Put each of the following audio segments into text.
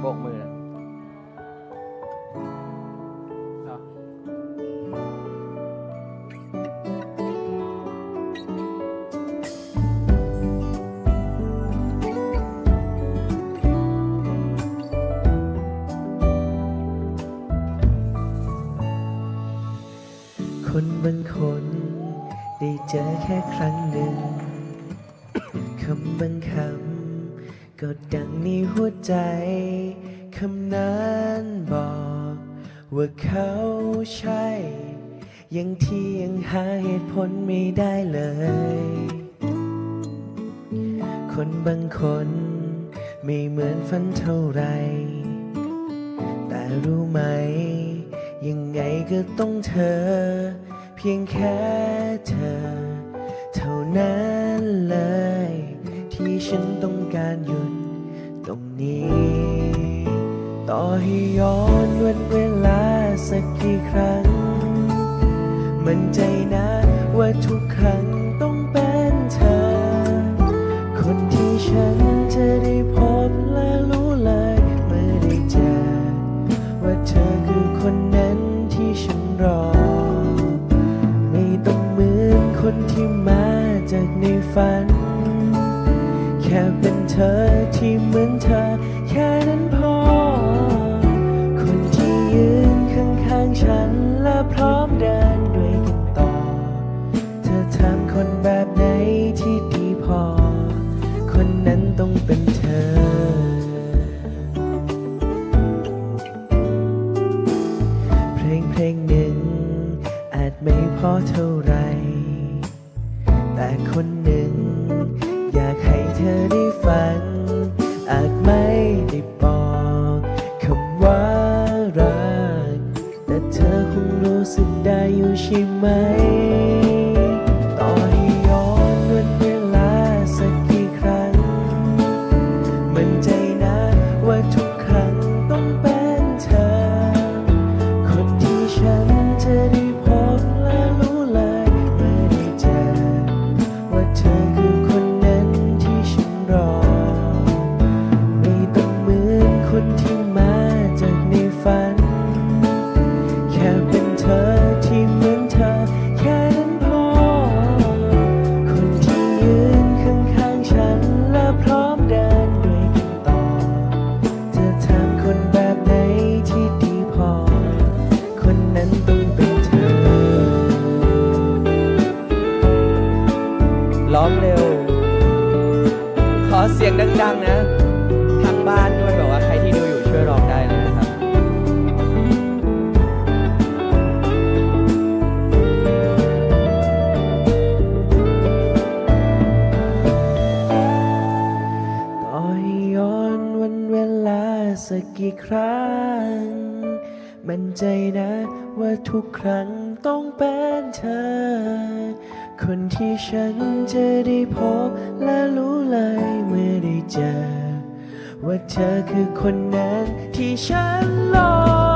โบกมือนะเอาคนบางคนได้เจอแค่ครั้งหนึ่ง คำบางคำ ก็ดังในหัวใจคำนั้นบอก ว่าเขาใช่ ยังที่ยังหาเหตุผลไม่ได้เลย คนบางคนไม่เหมือนฝันเท่าไร แต่รู้ไหม ยังไงก็ต้องเธอ เพียงแค่เธอ เท่านั้นเลย ที่ฉันต้องการหยุด ตรงนี้ ต่อให้ย้อนวันเวลาสักกี่ครั้ง มันใจนะว่าทุกครั้งต้องเป็นเธอ คนที่ฉันจะได้พบและรู้เลยเมื่อได้เจอ ว่าเธอคือคนนั้นที่ฉันรอ ไม่ต้องเหมือนคนที่มาจากในฝัน แค่ ธอที่เหมือนเธอ แค่นั้นพอ คนที่ยืนข้างๆฉันและพร้อมเดินด้วยกันต่อ เธอถามคนแบบไหนที่ดีพอ คนนั้นต้องเป็นเธอ เพลงเพลงหนึ่ง อาจไม่พอเท่าไร แต่คนหนึ่งอยากให้ เธอได้ฟัง เสียงดัง ๆ นะทางบ้านด้วยแบบว่าใครที่ดูอยู่ช่วยร้องได้เลยนะครับต่อให้ย้อนวันเวลาสักกี่ครั้ง มันใจนะว่าทุกครั้งต้องเป็นเธอ คนที่ฉันจะได้พบและรู้เลยเมื่อได้เจอ ว่าเธอคือคนนั้นที่ฉันรอ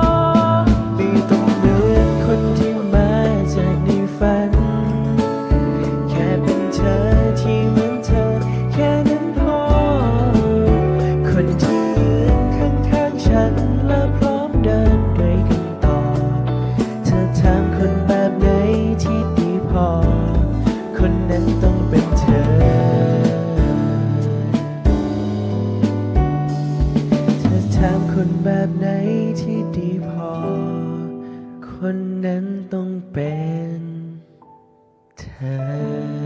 ามคนแบบไหนที่ดีพอ คนนั้นต้องเป็นเธอ